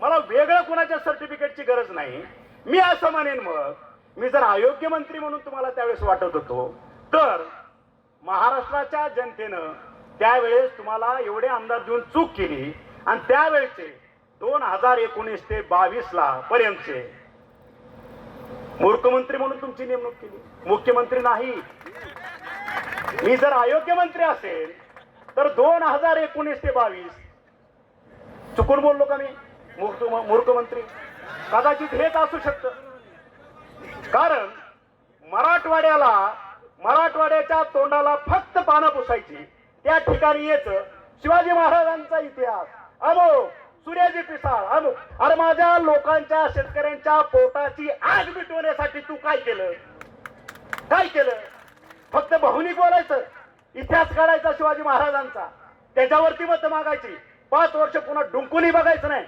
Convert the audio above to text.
मला वेगळं कुणाच्या सर्टिफिकेटची गरज नाही. मी असं म्हणेन मग मी जर अयोग्य मंत्री म्हणून तुम्हाला त्यावेळेस वाटत होतो तर महाराष्ट्राच्या जनतेनं त्यावेळेस तुम्हाला एवढे आमदार देऊन चूक केली आणि त्यावेळेचे दोन हजार एकोणीस ते बावीस ला पर्यंतचे मूर्खमंत्री म्हणून तुमची नेमणूक केली. मुख्यमंत्री नाही. मी जर अयोग्य मंत्री असेल तर दोन हजार एकोणीस ते बावीस चुकून बोललो का मी? मूर्ख मूर्खमंत्री कदाचित हेच असू शकत. कारण मराठवाड्याला मराठवाड्याच्या तोंडाला फक्त पानं पुसायची त्या ठिकाणी येत शिवाजी महाराजांचा इतिहास. अमो सूर्याजी पिसाळ अमो अरे माझ्या लोकांच्या शेतकऱ्यांच्या पोटाची आग मिटवण्यासाठी तू काय केलं? काय केलं? फक्त भावनिक बोलायचं. इतिहास काढायचा शिवाजी महाराजांचा. त्याच्यावरती मत मागायची. पाच वर्ष पुन्हा डुंकूनही बघायचं नाही.